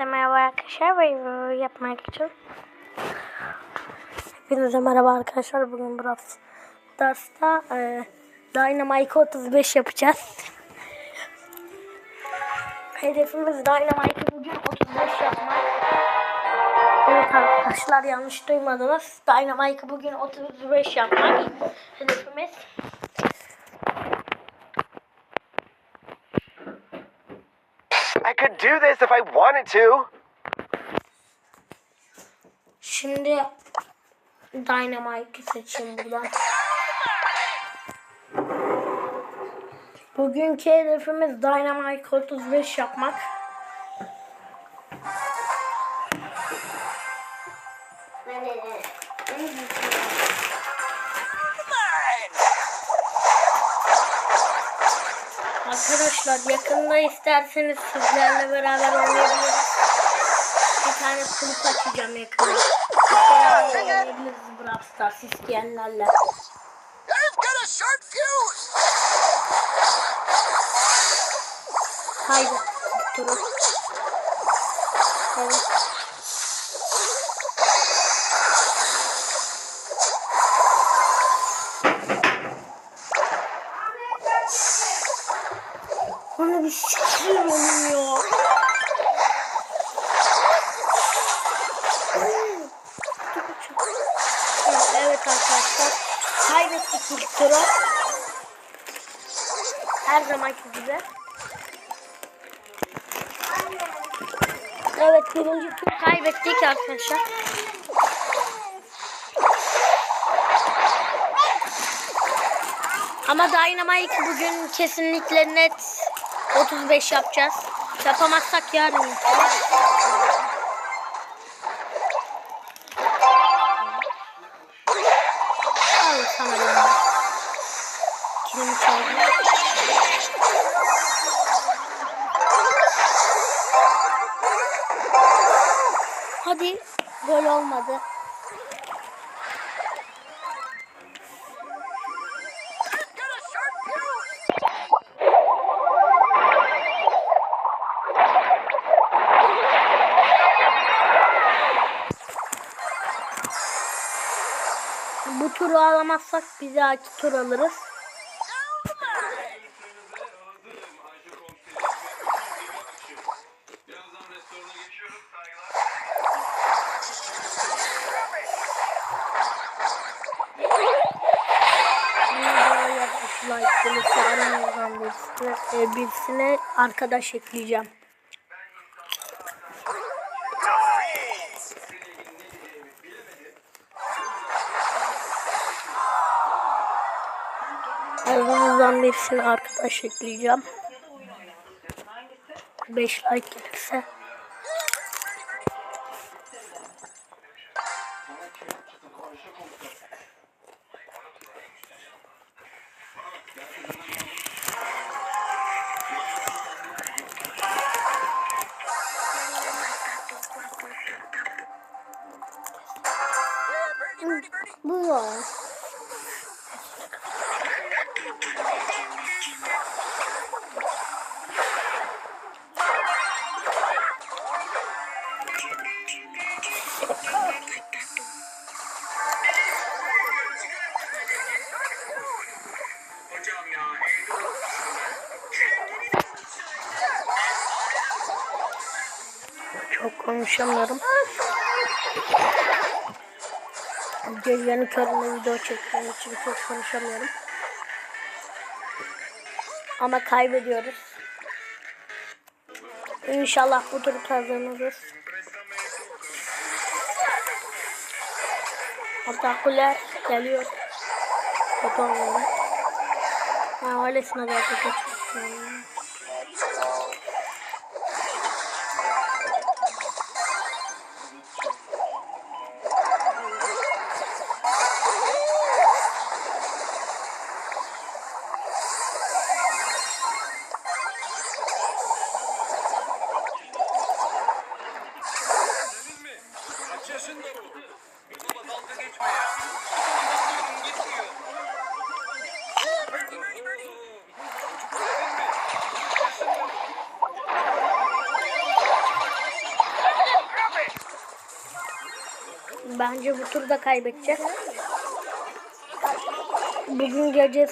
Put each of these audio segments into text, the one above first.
Hepinize merhaba arkadaşlar. Videoyu yapmak için. Hepinize merhaba arkadaşlar. Bugün Brawl Stars'ta e, Dynamite 35 yapacağız. Hedefimiz Dynamite'ı bugün 35 yapmak. Evet arkadaşlar yanlış duymadınız. Dynamite'ı bugün 35 yapmak. Hedefimiz. I could do this if I wanted to. Şimdi Dynamite'ı seçeyim buradan. Bugünkü hedefimiz Dynamite 35 yapmak. Arkadaşlar yakında isterseniz sizlerle beraber oynayabiliriz. Bir tane kulüp açacağım yakında. Beraber oynayabiliriz Brawl Stars isteyenlerle. Haydi turu. Evet. Bana bir şey olmuyor. Evet arkadaşlar. Kaybettik ilk. Her zamanki gibi. Evet birinci tur kaybettik arkadaşlar. Ama Dynamite bugün kesinlikle net 35 yapacağız. Yapamazsak yarın. Hadi gol olmadı. Bu turu alamazsak bir dahaki tur alırız. E, birisine arkadaş ekleyeceğim. Aranızdan birisine arkadaş ekleyeceğim. 5 like gelirse. Konuşamıyorum. Gecenin köründe video çektiğim için çok konuşamıyorum. Ama kaybediyoruz. İnşallah bu turu kazanırız. Atakuler geliyor. Olmadı. Ha öylesine de kötü yaşında bu. Baba dalga geçme ya. Bence bu turda kaybedeceğiz. Bugün gece e,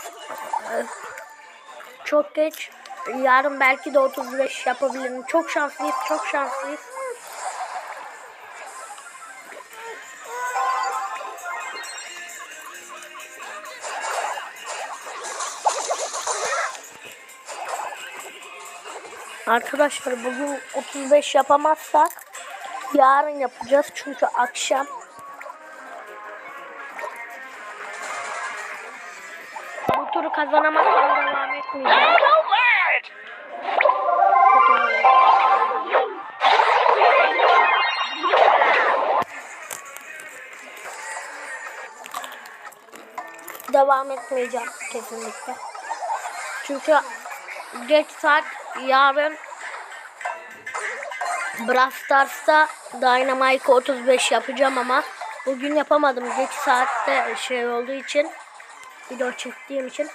çok geç. Yarın belki de 35 yapabilirim. Çok şanslıyız, çok şanslıyız. Arkadaşlar bugün 35 yapamazsak yarın yapacağız çünkü akşam bu turu kazanamazsam devam etmeyeceğim. Devam etmeyeceğim kesinlikle. Çünkü geç saat yarın Brawl Stars'ta Dynamite 35 yapacağım ama bugün yapamadım. Geç saatte şey olduğu için video çektiğim için.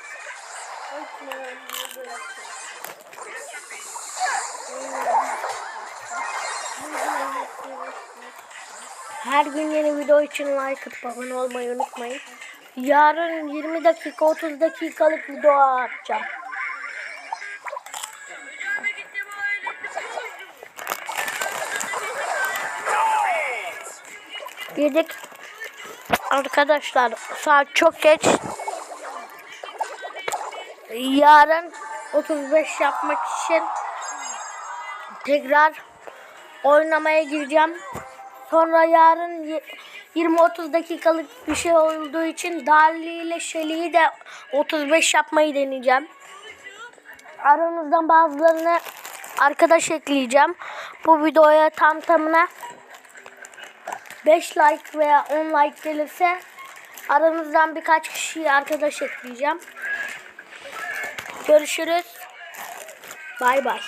Her gün yeni video için like atıp abone olmayı unutmayın. Yarın 20 dakika 30 dakikalık video atacağım. Yedik. Arkadaşlar saat çok geç. Yarın 35 yapmak için tekrar oynamaya gireceğim. Sonra yarın y- 20-30 dakikalık bir şey olduğu için Darli ile Şeli'yi de 35 yapmayı deneyeceğim. Aranızdan bazılarını arkadaş ekleyeceğim. Bu videoya tam tamına 5 like veya 10 like gelirse aranızdan birkaç kişiyi arkadaş ekleyeceğim. Görüşürüz. Bay bay.